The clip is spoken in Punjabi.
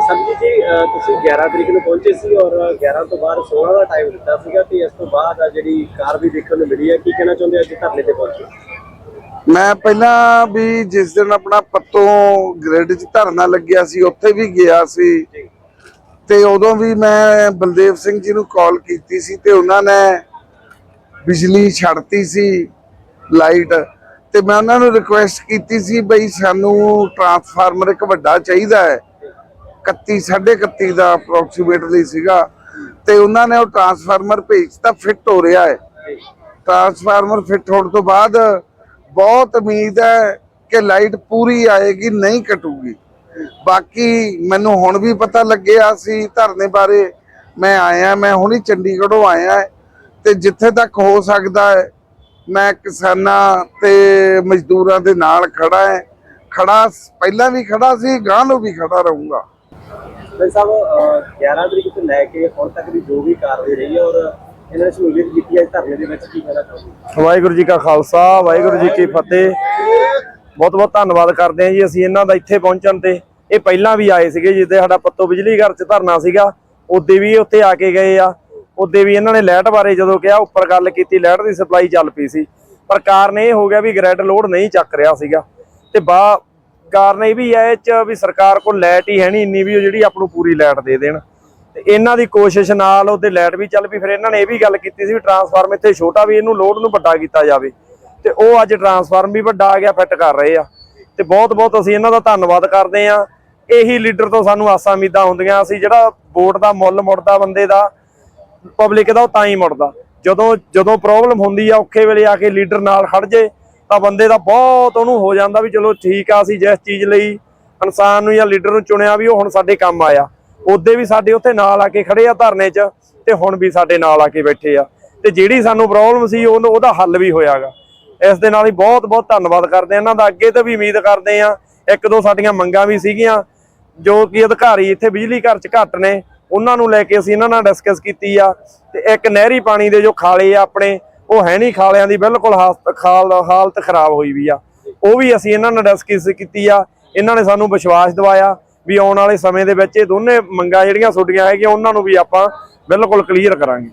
ਸੰਜੀਤ ਜੀ ਤੁਸੀਂ 11 ਤਰੀਕ ਨੂੰ ਪਹੁੰਚੇ ਸੀ ਔਰ 11 ਤੋਂ ਬਾਅਦ 16 ਦਾ ਟਾਈਮ ਦਿੱਤਾ ਸੀਗਾ ਤੇ ਇਸ ਤੋਂ ਬਾਅਦ ਆ ਜਿਹੜੀ ਕਾਰ ਵੀ ਦੇਖਣ ਨੂੰ ਮਿਲੀ ਹੈ ਕੀ ਕਹਿਣਾ ਚਾਹੁੰਦੇ ਅੱਜ ਧਰਨੇ ਤੇ ਪਹੁੰਚੇ ਮੈਂ ਪਹਿਲਾਂ ਵੀ ਜਿਸ ਦਿਨ ਆਪਣਾ ਪੱਤੋਂ ਗ੍ਰਿਡ 'ਚ ਧਰਨਾ ਲੱਗਿਆ ਸੀ ਉੱਥੇ ਵੀ ਗਿਆ ਸੀ। ਤੇ ਉਦੋਂ ਵੀ ਮੈਂ ਬਲਦੇਵ ਸਿੰਘ ਜੀ ਨੂੰ ਕਾਲ ਕੀਤੀ ਸੀ ਤੇ ਉਹਨਾਂ ਨੇ ਬਿਜਲੀ ਛੱਡਤੀ ਸੀ ਲਾਈਟ ਤੇ ਮੈਂ ਉਹਨਾਂ ਨੂੰ ਰਿਕੁਐਸਟ ਕੀਤੀ ਸੀ ਬਈ ਸਾਨੂੰ ਟਰਾਂਸਫਾਰਮਰ ਇੱਕ ਵੱਡਾ ਚਾਹੀਦਾ ਹੈ। 31 31 ਦਾ ਅਪਰੋਕਸੀਮੇਟਲੀ ਸੀਗਾ। ਤੇ ਉਹਨਾਂ ਨੇ ਉਹ ਟਰਾਂਸਫਾਰਮਰ ਭੇਜਤਾ ਫਿੱਟ ਹੋ ਰਿਹਾ ਹੈ। ਟਰਾਂਸਫਾਰਮਰ ਫਿੱਟ ਹੋਣ ਤੋਂ ਬਾਅਦ ਬਹੁਤ ਉਮੀਦ ਹੈ ਕਿ ਲਾਈਟ ਪੂਰੀ ਆਏਗੀ, ਨਹੀਂ ਕਟੂਗੀ। ਬਾਕੀ ਮੈਨੂੰ ਹੁਣ ਵੀ ਪਤਾ ਲੱਗਿਆ ਸੀ ਧਰਨੇ ਬਾਰੇ। ਮੈਂ ਆਇਆ, ਮੈਂ ਹੁਣੀ ਚੰਡੀਗੜ੍ਹੋਂ ਆਇਆ ਤੇ ਜਿੱਥੇ ਤੱਕ ਹੋ ਸਕਦਾ ਹੈ, ਮੈਂ ਕਿਸਾਨਾਂ ਤੇ ਮਜ਼ਦੂਰਾਂ ਦੇ ਨਾਲ ਖੜਾ ਹੈ। ਖੜਾ ਪਹਿਲਾਂ ਵੀ ਖੜਾ ਸੀ ਗਾਂ ਨੂੰ ਵੀ ਖੜਾ ਰਹੂੰਗਾ। ਭਾਈ ਸਾਹਿਬ 11 ਤਰੀਕ ਤੋਂ ਲੈ ਕੇ ਹੁਣ ਤੱਕ ਦੀ ਜੋ ਵੀ ਕਾਰਵਾਈ ਰਹੀ ਹੈ ਔਰ ਇਹਨਾਂ ਨੇ ਸਹੂਲੀਅਤ ਕੀਤੀ ਹੈ ਧਰਨੇ ਦੇ ਵਿੱਚ ਕੀ ਕਹਿਣਾ ਚਾਹੁੰਦੇ ਵਾਹਿਗੁਰੂ ਜੀ ਕਾ ਖਾਲਸਾ, ਵਾਹਿਗੁਰੂ ਜੀ ਕੀ ਫਤਿਹ। ਬਹੁਤ ਬਹੁਤ ਧੰਨਵਾਦ ਕਰਦੇ ਹਾਂ ਜੀ ਅਸੀਂ ਇਹਨਾਂ ਦਾ ਇੱਥੇ ਪਹੁੰਚਣ ਤੇ। ਇਹ ਪਹਿਲਾਂ ਵੀ ਆਏ ਸੀਗੇ ਜਿੱਦੇ ਸਾਡਾ ਪੱਤੋ ਬਿਜਲੀ ਘਰ ਚ ਧਰਨਾ ਸੀਗਾ ਉਦੋਂ ਵੀ ਉੱਥੇ ਆ ਕੇ ਗਏ ਆ। ਉਦੋਂ ਵੀ ਇਹਨਾਂ ਨੇ ਲਾਈਟ ਬਾਰੇ ਜਦੋਂ ਕਿਹਾ, ਉੱਪਰ ਗੱਲ ਕੀਤੀ, ਲਾਈਟ ਦੀ ਸਪਲਾਈ ਚੱਲ ਪਈ ਸੀ। ਪਰ ਕਾਰਨ ਇਹ ਹੋ ਗਿਆ ਵੀ ਗ੍ਰਿਡ ਲੋਡ ਨਹੀਂ ਚੱਕ ਰਿਹਾ ਸੀਗਾ। ਤੇ ਬਾ ਕਾਰਨ ਇਹ ਵੀ ਹੈ ਇਹ ਚ ਵੀ ਸਰਕਾਰ ਕੋਲ ਲਾਈਟ ਹੀ ਹੈ ਨਹੀਂ, ਇੰਨੀ ਵੀ ਉਹ ਜਿਹੜੀ ਆਪ ਨੂੰ ਪੂਰੀ ਲਾਈਟ ਦੇ ਦੇਣ। ਤੇ ਇਹਨਾਂ ਦੀ ਕੋਸ਼ਿਸ਼ ਨਾਲ ਉਹਦੇ ਲਾਈਟ ਵੀ ਚੱਲ ਪਈ, ਫਿਰ ਇਹਨਾਂ ਨੇ ਇਹ ਵੀ ਗੱਲ ਕੀਤੀ ਸੀ ਵੀ ਟਰਾਂਸਫਾਰਮ ਇੱਥੇ ਛੋਟਾ ਵੀ ਇਹਨੂੰ ਲੋਡ ਨੂੰ ਵੱਡਾ ਕੀਤਾ ਜਾਵੇ। ਤੇ ਉਹ ਅੱਜ ਟਰਾਂਸਫਾਰਮ ਵੀ ਵੱਡਾ ਆ ਗਿਆ, ਫਿੱਟ ਕਰ ਰਹੇ ਆ। ਤੇ ਬਹੁਤ ਬਹੁਤ ਅਸੀਂ ਇਹਨਾਂ ਦਾ ਧੰਨਵਾਦ ਕਰਦੇ ਆ ਇਹੀ ਲੀਡਰ ਤੋਂ ਸਾਨੂੰ ਆਸਾਂ ਉਮੀਦਾਂ ਹੁੰਦੀਆਂ, ਅਸੀਂ ਜਿਹੜਾ ਵੋਟ ਦਾ ਮੁੱਲ ਮੁੜਦਾ ਬੰਦੇ ਦਾ, ਪਬਲਿਕ ਦਾ ਉਹ ਤਾਂ ਹੀ ਮੁੜਦਾ। ਜਦੋਂ ਜਦੋਂ ਪ੍ਰੋਬਲਮ ਹੁੰਦੀ ਆ, ਔਖੇ ਵੇਲੇ ਆ ਕੇ ਲੀਡਰ ਨਾਲ ਖੜ ਜੇ ਤਾਂ ਬੰਦੇ ਦਾ ਬਹੁਤ ਉਹਨੂੰ ਹੋ ਜਾਂਦਾ ਵੀ ਚਲੋ ਠੀਕ ਆ, ਅਸੀਂ ਜਿਸ ਚੀਜ਼ ਲਈ ਇਨਸਾਨ ਨੂੰ ਜਾਂ ਲੀਡਰ ਨੂੰ ਚੁਣਿਆ ਵੀ ਉਹ ਹੁਣ ਸਾਡੇ ਕੰਮ ਆਇਆ। ਉਹਦੇ ਵੀ ਸਾਡੇ ਉੱਥੇ ਨਾਲ ਆ ਕੇ ਖੜੇ ਆ ਧਰਨੇ 'ਚ ਤੇ ਹੁਣ ਵੀ ਸਾਡੇ ਨਾਲ ਆ ਕੇ ਬੈਠੇ ਆ। ਤੇ ਜਿਹੜੀ ਸਾਨੂੰ ਪ੍ਰੋਬਲਮ ਸੀ ਉਹਦਾ ਹੱਲ ਵੀ ਹੋਇਆਗਾ। ਇਸ ਦੇ ਨਾਲ ਹੀ ਬਹੁਤ ਬਹੁਤ ਧੰਨਵਾਦ ਕਰਦੇ ਆ। ਇਹਨਾਂ ਦਾ ਅੱਗੇ ਤੋਂ ਵੀ ਉਮੀਦ ਕਰਦੇ ਆ। ਇੱਕ ਦੋ ਸਾਡੀਆਂ ਮੰਗਾਂ ਵੀ ਸੀਗੀਆਂ, ਜੋ ਕਿ ਅਧਿਕਾਰੀ ਇੱਥੇ ਬਿਜਲੀ ਘਰ 'ਚ ਘੱਟ ਨੇ, ਉਹਨਾਂ ਨੂੰ ਲੈ ਕੇ ਅਸੀਂ ਇਹਨਾਂ ਨਾਲ ਡਿਸਕਸ ਕੀਤੀ ਆ। ਤੇ ਇੱਕ ਨਹਿਰੀ ਪਾਣੀ ਦੇ ਜੋ ਖਾਲੇ ਆ ਆਪਣੇ ਉਹ ਹੈ ਨਹੀਂ ਖਾਲਿਆਂ ਦੀ, ਬਿਲਕੁਲ ਹਾਲਤ ਖਾਲ ਹਾਲਤ ਖਰਾਬ ਹੋਈ ਵੀ ਆ। ਉਹ ਵੀ ਅਸੀਂ ਇਹਨਾਂ ਨਾਲ ਡਿਸਕਸ ਕੀਤੀ ਆ। ਇਹਨਾਂ ਨੇ ਸਾਨੂੰ ਵਿਸ਼ਵਾਸ ਦਿਵਾਇਆ ਵੀ ਆਉਣ ਵਾਲੇ ਸਮੇਂ ਦੇ ਵਿੱਚ ਇਹ ਦੋਨੇ ਮੰਗਾਂ ਜਿਹੜੀਆਂ ਛੋਟੀਆਂ ਹੈਗੀਆਂ, ਉਹਨਾਂ ਨੂੰ ਵੀ ਆਪਾਂ ਬਿਲਕੁਲ ਕਲੀਅਰ ਕਰਾਂਗੇ।